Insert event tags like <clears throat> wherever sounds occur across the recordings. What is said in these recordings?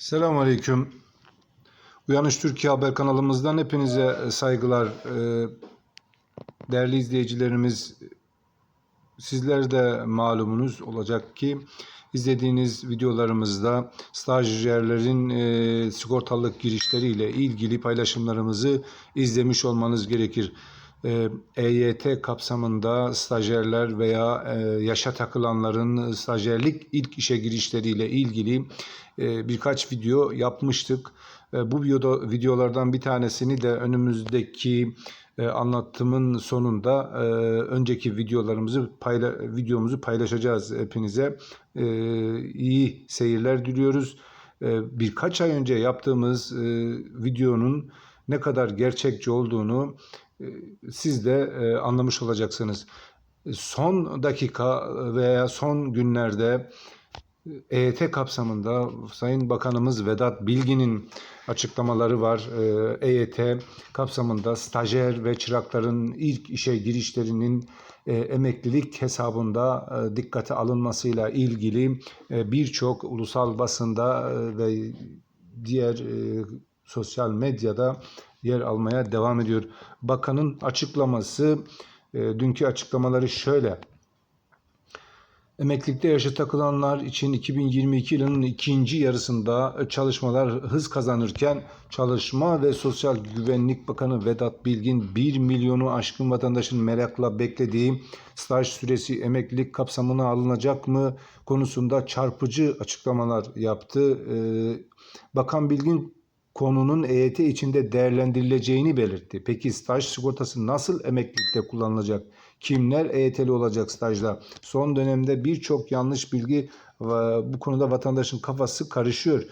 Selamünaleyküm. Uyanış Türkiye Haber kanalımızdan hepinize saygılar. Ee, Değerli izleyicilerimiz, sizler de malumunuz olacak ki izlediğiniz videolarımızda stajyerlerin e, sigortalılık girişleriyle ilgili paylaşımlarımızı izlemiş olmanız gerekir. E, EYT kapsamında stajyerler veya e, yaşa takılanların stajyerlik ilk işe girişleriyle ilgili e, birkaç video yapmıştık. E, Bu videolardan bir tanesini de önümüzdeki e, anlatımın sonunda e, önceki videolarımızı payla, videomuzu paylaşacağız hepinize. E, iyi seyirler diliyoruz. E, birkaç ay önce yaptığımız e, videonun ne kadar gerçekçi olduğunu e, siz de e, anlamış olacaksınız. Son dakika veya son günlerde EYT kapsamında Sayın Bakanımız Vedat Bilgin'in açıklamaları var. Ee, EYT kapsamında stajyer ve çırakların ilk işe girişlerinin e, emeklilik hesabında e, dikkate alınmasıyla ilgili e, birçok ulusal basında e, ve diğer e, sosyal medyada yer almaya devam ediyor. Bakanın açıklaması, e, dünkü açıklamaları şöyle. Emeklilikte yaşa takılanlar için 2022 yılının ikinci yarısında çalışmalar hız kazanırken Çalışma ve Sosyal Güvenlik Bakanı Vedat Bilgin 1 milyonu aşkın vatandaşın merakla beklediği staj süresi emeklilik kapsamına alınacak mı konusunda çarpıcı açıklamalar yaptı. Ee, Bakan Bilgin konunun EYT içinde değerlendirileceğini belirtti. Peki staj sigortası nasıl emeklilikte kullanılacak? Kimler EYT'li olacak stajda? Son dönemde birçok yanlış bilgi bu konuda vatandaşın kafası karışıyor.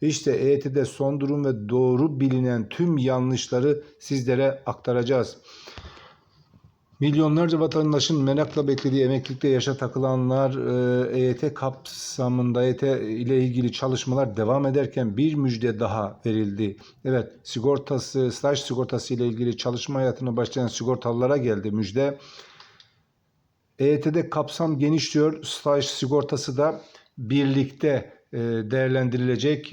İşte EYT'de son durum ve doğru bilinen tüm yanlışları sizlere aktaracağız. Milyonlarca vatandaşın merakla beklediği emeklilikte yaşa takılanlar e, EYT kapsamında EYT ile ilgili çalışmalar devam ederken bir müjde daha verildi. Evet sigortası, staj sigortası ile ilgili çalışma hayatına başlayan sigortalılara geldi müjde. EYT'de kapsam geniş diyor. Staj sigortası da birlikte e, değerlendirilecek.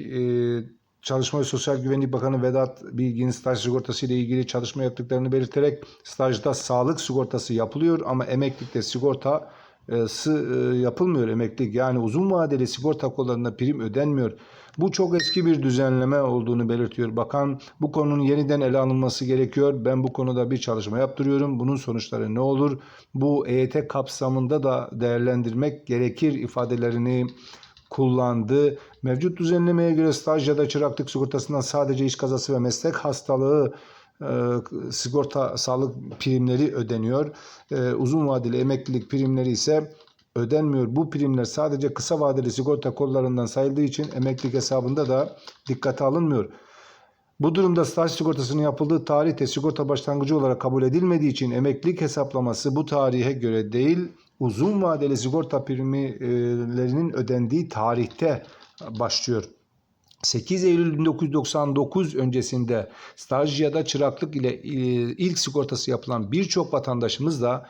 Çalışma ve Sosyal Güvenlik Bakanı Vedat Bilgin staj sigortası ile ilgili çalışma yaptıklarını belirterek stajda sağlık sigortası yapılıyor ama emeklilikte sigortası e, yapılmıyor emeklilik. Yani uzun vadeli sigorta kollarında prim ödenmiyor. Bu çok eski bir düzenleme olduğunu belirtiyor. Bakan bu konunun yeniden ele alınması gerekiyor. Ben bu konuda bir çalışma yaptırıyorum. Bunun sonuçları ne olur? Bu EYT kapsamında da değerlendirmek gerekir ifadelerini kullandı. Mevcut düzenlemeye göre staj ya da çıraklık sigortasından sadece iş kazası ve meslek hastalığı e, sigorta sağlık primleri ödeniyor. E, uzun vadeli emeklilik primleri ise ödenmiyor. Bu primler sadece kısa vadeli sigorta kollarından sayıldığı için emeklilik hesabında da dikkate alınmıyor. Bu durumda staj sigortasının yapıldığı tarihte sigorta başlangıcı olarak kabul edilmediği için emeklilik hesaplaması bu tarihe göre değil, uzun vadeli sigorta primlerinin ödendiği tarihte başlıyor. 8 Eylül 1999 öncesinde staj ya da çıraklık ile e, ilk sigortası yapılan birçok vatandaşımız da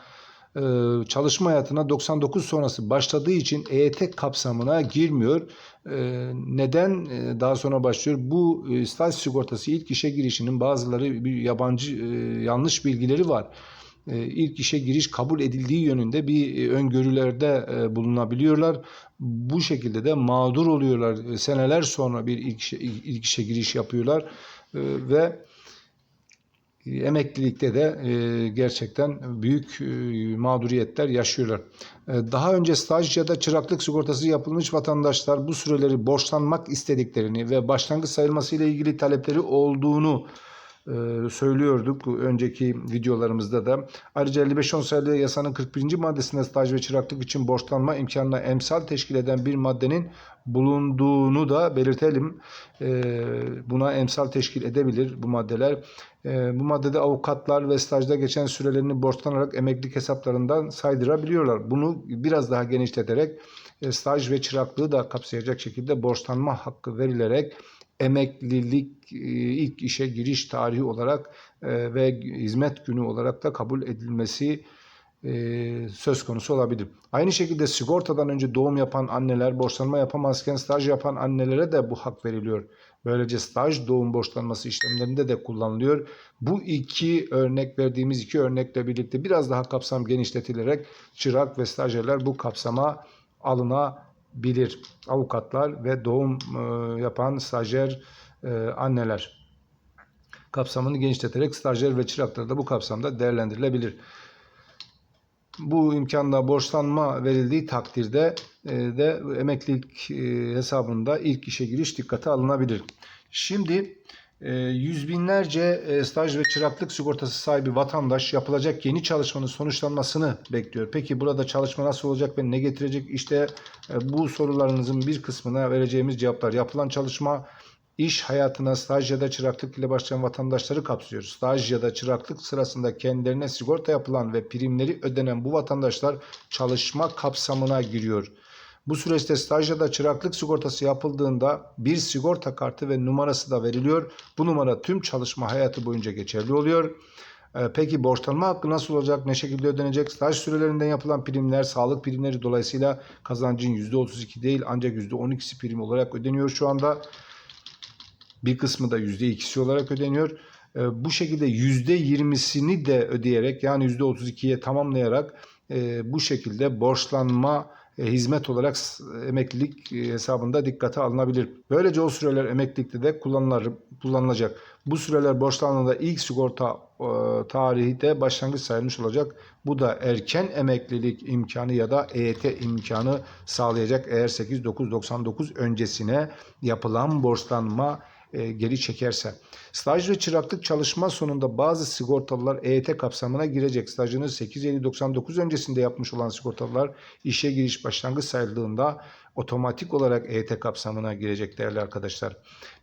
e, çalışma hayatına 99 sonrası başladığı için EYT kapsamına girmiyor. E, neden daha sonra başlıyor? Bu staj sigortası ilk işe girişinin bazıları yabancı yanlış bilgileri var. İlk işe giriş kabul edildiği yönünde bir öngörülerde bulunabiliyorlar. Bu şekilde de mağdur oluyorlar. Seneler sonra bir ilk işe, ilk işe giriş yapıyorlar ve emeklilikte de e, gerçekten büyük e, mağduriyetler yaşıyorlar. E, daha önce staj ya da çıraklık sigortası yapılmış vatandaşlar bu süreleri borçlanmak istediklerini ve başlangıç sayılması ile ilgili talepleri olduğunu e, söylüyorduk önceki videolarımızda da. Ayrıca 55 sayılı yasanın 41. maddesinde staj ve çıraklık için borçlanma imkanına emsal teşkil eden bir maddenin bulunduğunu da belirtelim. E, buna emsal teşkil edebilir bu maddeler. E, bu maddede avukatlar ve stajda geçen sürelerini borçlanarak emeklilik hesaplarından saydırabiliyorlar. Bunu biraz daha genişleterek staj ve çıraklığı da kapsayacak şekilde borçlanma hakkı verilerek emeklilik e, ilk işe giriş tarihi olarak e, ve hizmet günü olarak da kabul edilmesi e, söz konusu olabilir. Aynı şekilde sigortadan önce doğum yapan anneler borçlanma yapamazken staj yapan annelere de bu hak veriliyor. Böylece staj doğum borçlanması işlemlerinde de kullanılıyor. Bu iki örnek verdiğimiz iki örnekle birlikte biraz daha kapsam genişletilerek çırak ve stajyerler bu kapsama alınabilir. Avukatlar ve doğum e, yapan stajyer e, anneler kapsamını genişleterek stajyer ve çıraklar da bu kapsamda değerlendirilebilir. Bu imkanla borçlanma verildiği takdirde e, de emeklilik hesabında ilk işe giriş dikkate alınabilir. Şimdi yüz binlerce e, staj ve çıraklık sigortası sahibi vatandaş yapılacak yeni çalışmanın sonuçlanmasını bekliyor. Peki burada çalışma nasıl olacak ve ne getirecek? İşte e, bu sorularınızın bir kısmına vereceğimiz cevaplar. Yapılan çalışma iş hayatına staj ya da çıraklık ile başlayan vatandaşları kapsıyor. Staj ya da çıraklık sırasında kendilerine sigorta yapılan ve primleri ödenen bu vatandaşlar çalışma kapsamına giriyor. Bu süreçte staj ya da çıraklık sigortası yapıldığında bir sigorta kartı ve numarası da veriliyor. Bu numara tüm çalışma hayatı boyunca geçerli oluyor. Ee, Peki borçlanma hakkı nasıl olacak? Ne şekilde ödenecek? Staj sürelerinden yapılan primler, sağlık primleri dolayısıyla kazancın %32 değil ancak %12'si prim olarak ödeniyor şu anda. Bir kısmı da %2'si olarak ödeniyor. Ee, Bu şekilde %20'sini de ödeyerek yani %32'ye tamamlayarak e, bu şekilde borçlanma hizmet olarak emeklilik e, hesabında dikkate alınabilir. Böylece o süreler emeklilikte de kullanılacak. Bu süreler borçlandığında ilk sigorta e, tarihi de başlangıç sayılmış olacak. Bu da erken emeklilik imkanı ya da EYT imkanı sağlayacak eğer 8.999 öncesine yapılan borçlanma e, geri çekerse. Staj ve çıraklık çalışma sonunda bazı sigortalılar EYT kapsamına girecek. Stajını 8.50.99 öncesinde yapmış olan sigortalılar işe giriş başlangıç sayıldığında otomatik olarak EYT kapsamına girecek değerli arkadaşlar.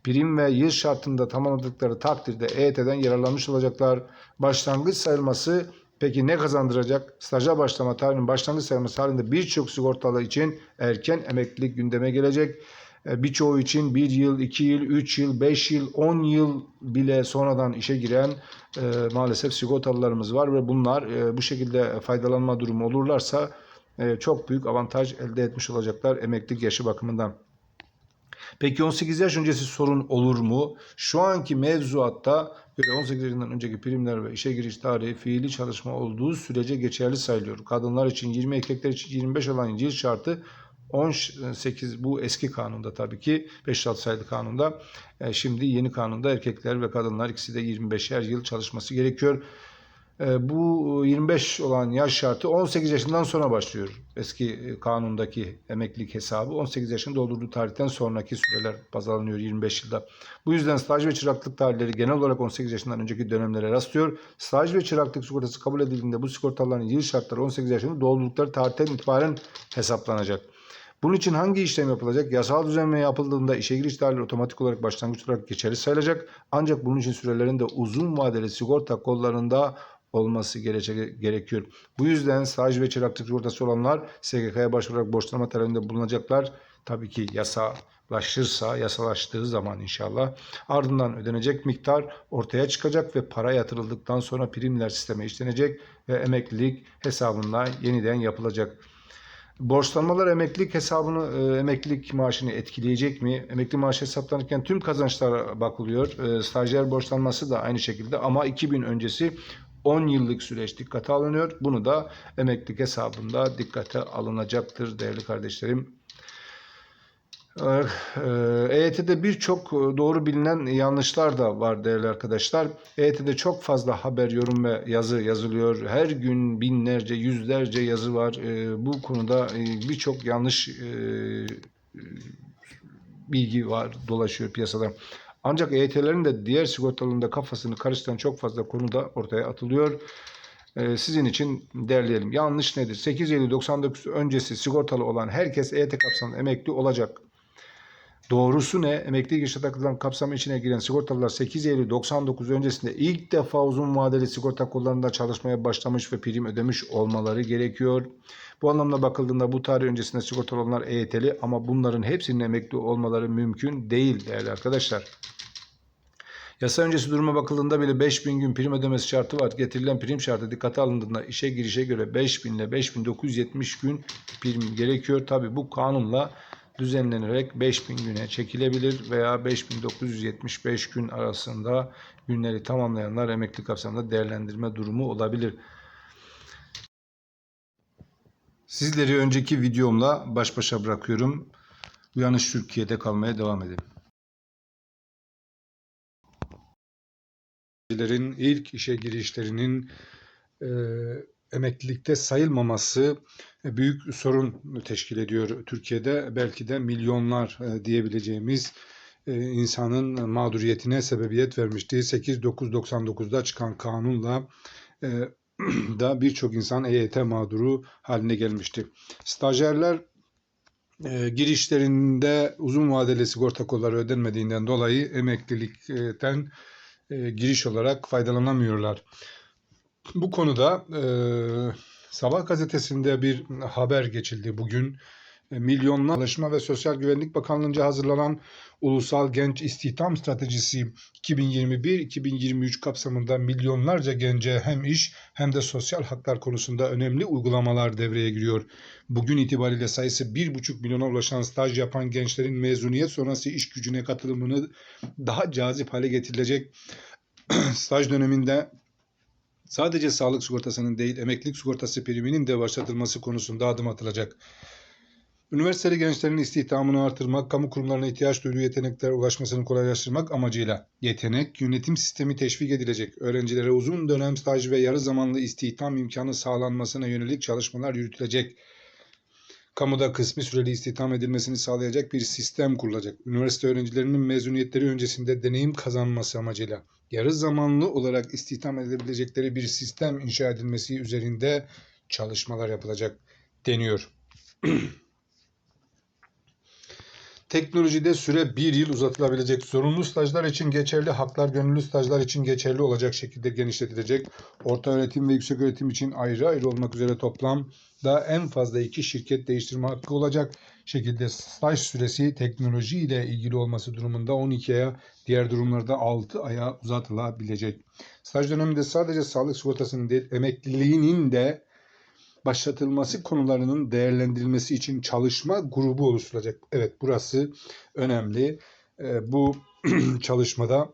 Prim ve yıl şartında tamamladıkları takdirde EYT'den yararlanmış olacaklar. Başlangıç sayılması Peki ne kazandıracak? Staja başlama tarihinin başlangıç sayılması halinde birçok sigortalı için erken emeklilik gündeme gelecek. E, Birçoğu için 1 yıl, 2 yıl, 3 yıl, 5 yıl, 10 yıl bile sonradan işe giren e, maalesef sigortalılarımız var ve bunlar e, bu şekilde faydalanma durumu olurlarsa e, çok büyük avantaj elde etmiş olacaklar emeklilik yaşı bakımından. Peki 18 yaş öncesi sorun olur mu? Şu anki mevzuatta göre 18 yaşından önceki primler ve işe giriş tarihi fiili çalışma olduğu sürece geçerli sayılıyor. Kadınlar için 20, erkekler için 25 olan yıl şartı 18 bu eski kanunda tabii ki 5-6 sayılı kanunda. E, Şimdi yeni kanunda erkekler ve kadınlar ikisi de 25'er yıl çalışması gerekiyor. E, Bu 25 olan yaş şartı 18 yaşından sonra başlıyor. Eski e, kanundaki emeklilik hesabı 18 yaşını doldurduğu tarihten sonraki süreler baz alınıyor 25 yılda. Bu yüzden staj ve çıraklık tarihleri genel olarak 18 yaşından önceki dönemlere rastlıyor. Staj ve çıraklık sigortası kabul edildiğinde bu sigortaların yıl şartları 18 yaşını doldurdukları tarihten itibaren hesaplanacak. Bunun için hangi işlem yapılacak? Yasal düzenleme yapıldığında işe giriş tarihleri otomatik olarak başlangıç olarak geçerli sayılacak. Ancak bunun için sürelerin de uzun vadeli sigorta kollarında olması gerekiyor. Bu yüzden staj ve çıraklık sigortası olanlar SGK'ya başvurarak borçlanma talebinde bulunacaklar. Tabii ki yasalaşırsa, yasalaştığı zaman inşallah ardından ödenecek miktar ortaya çıkacak ve para yatırıldıktan sonra primler sisteme işlenecek ve emeklilik hesabına yeniden yapılacak. Borçlanmalar emeklilik hesabını, e, emeklilik maaşını etkileyecek mi? Emekli maaşı hesaplanırken tüm kazançlara bakılıyor. E, stajyer borçlanması da aynı şekilde ama 2000 öncesi 10 yıllık süreç dikkate alınıyor. Bunu da emeklilik hesabında dikkate alınacaktır değerli kardeşlerim. EYT'de birçok doğru bilinen yanlışlar da var değerli arkadaşlar. EYT'de çok fazla haber, yorum ve yazı yazılıyor. Her gün binlerce, yüzlerce yazı var. E, Bu konuda e, birçok yanlış e, bilgi var, dolaşıyor piyasada. Ancak EYT'lerin de diğer sigortaların da kafasını karıştıran çok fazla konu da ortaya atılıyor. Ee, sizin için derleyelim. Yanlış nedir? 8 Eylül 99 öncesi sigortalı olan herkes EYT kapsamında emekli olacak. Doğrusu ne? Emekli yaşa takılan kapsamı içine giren sigortalılar 8 Eylül 99 öncesinde ilk defa uzun vadeli sigorta kollarında çalışmaya başlamış ve prim ödemiş olmaları gerekiyor. Bu anlamda bakıldığında bu tarih öncesinde sigortalı olanlar EYT'li ama bunların hepsinin emekli olmaları mümkün değil değerli arkadaşlar. Yasa öncesi duruma bakıldığında bile 5000 gün prim ödemesi şartı var. Getirilen prim şartı dikkate alındığında işe girişe göre 5000 ile 5970 gün prim gerekiyor. Tabi bu kanunla düzenlenerek 5000 güne çekilebilir veya 5975 gün arasında günleri tamamlayanlar emekli kapsamında değerlendirme durumu olabilir. Sizleri önceki videomla baş başa bırakıyorum. Uyanış Türkiye'de kalmaya devam. Öğrencilerin ilk işe girişlerinin e, emeklilikte sayılmaması e, büyük sorun teşkil ediyor Türkiye'de. Belki de milyonlar e, diyebileceğimiz e, insanın mağduriyetine sebebiyet vermişti. 8.999'da çıkan kanunla <clears throat> da birçok insan EYT mağduru haline gelmişti. Stajyerler girişlerinde uzun vadeli sigorta kolları ödenmediğinden dolayı emeklilikten giriş olarak faydalanamıyorlar. Bu konuda e, Sabah gazetesinde bir haber geçildi bugün. E, milyonlar Çalışma ve Sosyal Güvenlik Bakanlığı'nca hazırlanan Ulusal Genç İstihdam Stratejisi 2021-2023 kapsamında milyonlarca gence hem iş hem de sosyal haklar konusunda önemli uygulamalar devreye giriyor. Bugün itibariyle sayısı 1,5 milyona ulaşan staj yapan gençlerin mezuniyet sonrası iş gücüne katılımını daha cazip hale getirilecek <clears throat> staj döneminde sadece sağlık sigortasının değil emeklilik sigortası priminin de başlatılması konusunda adım atılacak. Üniversiteli gençlerin istihdamını artırmak, kamu kurumlarına ihtiyaç duyduğu yeteneklere ulaşmasını kolaylaştırmak amacıyla yetenek yönetim sistemi teşvik edilecek. Öğrencilere uzun dönem staj ve yarı zamanlı istihdam imkanı sağlanmasına yönelik çalışmalar yürütülecek. Kamuda kısmi süreli istihdam edilmesini sağlayacak bir sistem kurulacak. Üniversite öğrencilerinin mezuniyetleri öncesinde deneyim kazanması amacıyla yarı zamanlı olarak istihdam edebilecekleri bir sistem inşa edilmesi üzerinde çalışmalar yapılacak deniyor. <clears throat> Teknolojide süre bir yıl uzatılabilecek. Zorunlu stajlar için geçerli, haklar gönüllü stajlar için geçerli olacak şekilde genişletilecek. Orta öğretim ve yüksek öğretim için ayrı ayrı olmak üzere toplamda en fazla iki şirket değiştirme hakkı olacak şekilde staj süresi teknoloji ile ilgili olması durumunda 12 aya, diğer durumlarda 6 aya uzatılabilecek. Staj döneminde sadece sağlık sigortasının değil, emekliliğinin de başlatılması konularının değerlendirilmesi için çalışma grubu oluşturulacak. Evet burası önemli. E, bu <clears throat> çalışmada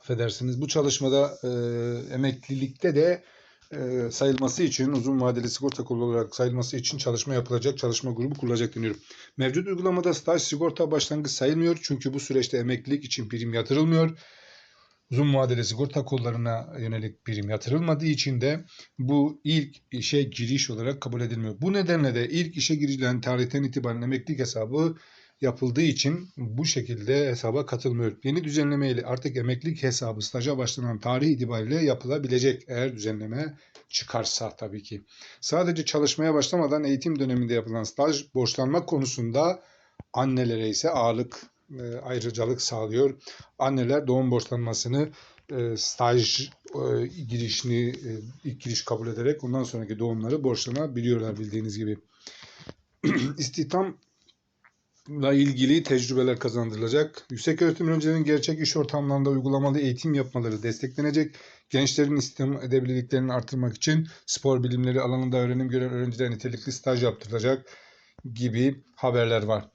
affedersiniz bu çalışmada e, emeklilikte de e, sayılması için uzun vadeli sigorta kolu olarak sayılması için çalışma yapılacak, çalışma grubu kurulacak deniyor. Mevcut uygulamada staj sigorta başlangıç sayılmıyor çünkü bu süreçte emeklilik için prim yatırılmıyor uzun vadeli sigorta kollarına yönelik prim yatırılmadığı için de bu ilk işe giriş olarak kabul edilmiyor. Bu nedenle de ilk işe girilen tarihten itibaren emeklilik hesabı yapıldığı için bu şekilde hesaba katılmıyor. Yeni düzenleme ile artık emeklilik hesabı staja başlanan tarih itibariyle yapılabilecek eğer düzenleme çıkarsa tabii ki. Sadece çalışmaya başlamadan eğitim döneminde yapılan staj borçlanma konusunda annelere ise ağırlık e, ayrıcalık sağlıyor. Anneler doğum borçlanmasını e, staj e, girişini e, ilk giriş kabul ederek ondan sonraki doğumları borçlanabiliyorlar bildiğiniz gibi. <clears throat> İstihdam ile ilgili tecrübeler kazandırılacak. Yüksek öğretim öğrencilerinin gerçek iş ortamlarında uygulamalı eğitim yapmaları desteklenecek. Gençlerin istihdam edebilirliklerini artırmak için spor bilimleri alanında öğrenim gören öğrenciler nitelikli staj yaptırılacak gibi haberler var.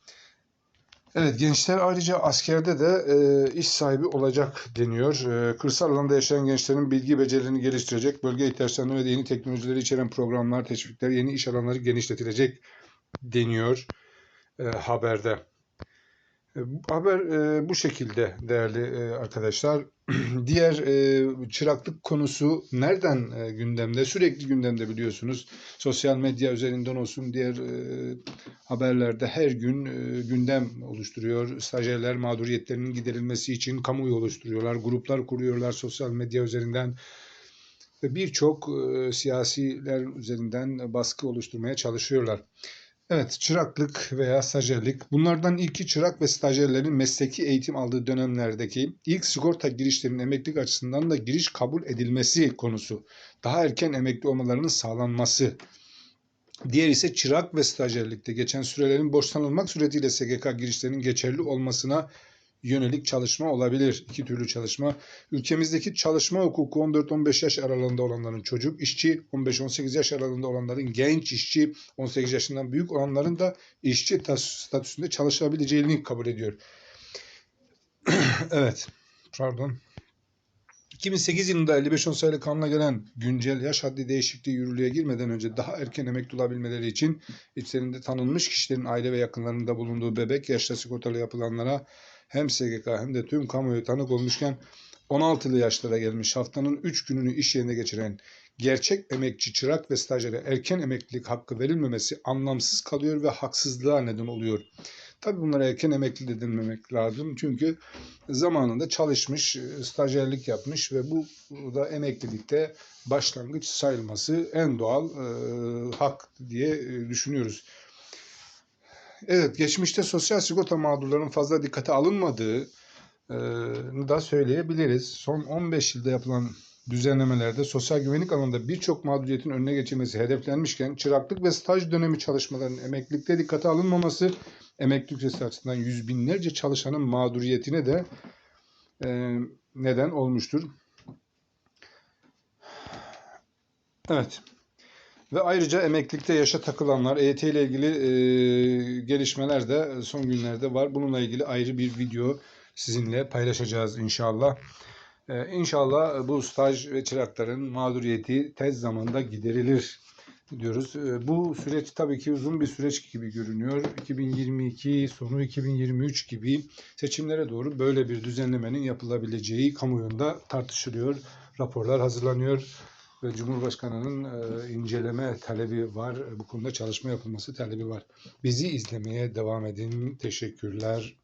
Evet gençler ayrıca askerde de e, iş sahibi olacak deniyor. E, kırsal alanda yaşayan gençlerin bilgi becerilerini geliştirecek, bölge ihtiyaçlarını ve yeni teknolojileri içeren programlar, teşvikler, yeni iş alanları genişletilecek deniyor e, haberde. E, haber e, bu şekilde değerli arkadaşlar. <clears throat> Diğer çıraklık konusu nereden gündemde? Sürekli gündemde biliyorsunuz. Sosyal medya üzerinden olsun diğer haberlerde her gün gündem oluşturuyor. Stajyerler mağduriyetlerinin giderilmesi için kamuoyu oluşturuyorlar. Gruplar kuruyorlar sosyal medya üzerinden ve birçok siyasiler üzerinden baskı oluşturmaya çalışıyorlar. Evet, çıraklık veya stajyerlik. Bunlardan ilki çırak ve stajyerlerin mesleki eğitim aldığı dönemlerdeki ilk sigorta girişlerinin emeklilik açısından da giriş kabul edilmesi konusu. Daha erken emekli olmalarının sağlanması. Diğer ise çırak ve stajyerlikte geçen sürelerin borçlanılmak suretiyle SGK girişlerinin geçerli olmasına yönelik çalışma olabilir. İki türlü çalışma. Ülkemizdeki çalışma hukuku 14-15 yaş aralığında olanların çocuk işçi, 15-18 yaş aralığında olanların genç işçi, 18 yaşından büyük olanların da işçi statüsünde çalışabileceğini kabul ediyor. <clears throat> evet. Pardon. 2008 yılında 55 sayılı kanuna gelen güncel yaş haddi değişikliği yürürlüğe girmeden önce daha erken emekli olabilmeleri için içlerinde tanınmış kişilerin aile ve yakınlarında bulunduğu bebek yaşta sigortalı yapılanlara hem SGK hem de tüm kamuoyu tanık olmuşken 16'lı yaşlara gelmiş haftanın 3 gününü iş yerinde geçiren gerçek emekçi, çırak ve stajyere erken emeklilik hakkı verilmemesi anlamsız kalıyor ve haksızlığa neden oluyor. Tabii bunlara erken emekli de denmemek lazım. Çünkü zamanında çalışmış, e, stajyerlik yapmış ve bu da emeklilikte başlangıç sayılması en doğal e, hak diye e, düşünüyoruz. Evet, geçmişte sosyal sigorta mağdurlarının fazla dikkate alınmadığı e, da söyleyebiliriz. Son 15 yılda yapılan düzenlemelerde sosyal güvenlik alanında birçok mağduriyetin önüne geçilmesi hedeflenmişken çıraklık ve staj dönemi çalışmalarının emeklilikte dikkate alınmaması emeklilik ücreti açısından yüz binlerce çalışanın mağduriyetine de e, neden olmuştur. Evet. Ve ayrıca emeklilikte yaşa takılanlar, EYT ile ilgili e, gelişmeler de son günlerde var. Bununla ilgili ayrı bir video sizinle paylaşacağız inşallah. E, inşallah bu staj ve çırakların mağduriyeti tez zamanda giderilir diyoruz. E, bu süreç tabii ki uzun bir süreç gibi görünüyor. 2022 sonu 2023 gibi seçimlere doğru böyle bir düzenlemenin yapılabileceği kamuoyunda tartışılıyor. Raporlar hazırlanıyor ve Cumhurbaşkanı'nın e, inceleme talebi var. Bu konuda çalışma yapılması talebi var. Bizi izlemeye devam edin. Teşekkürler.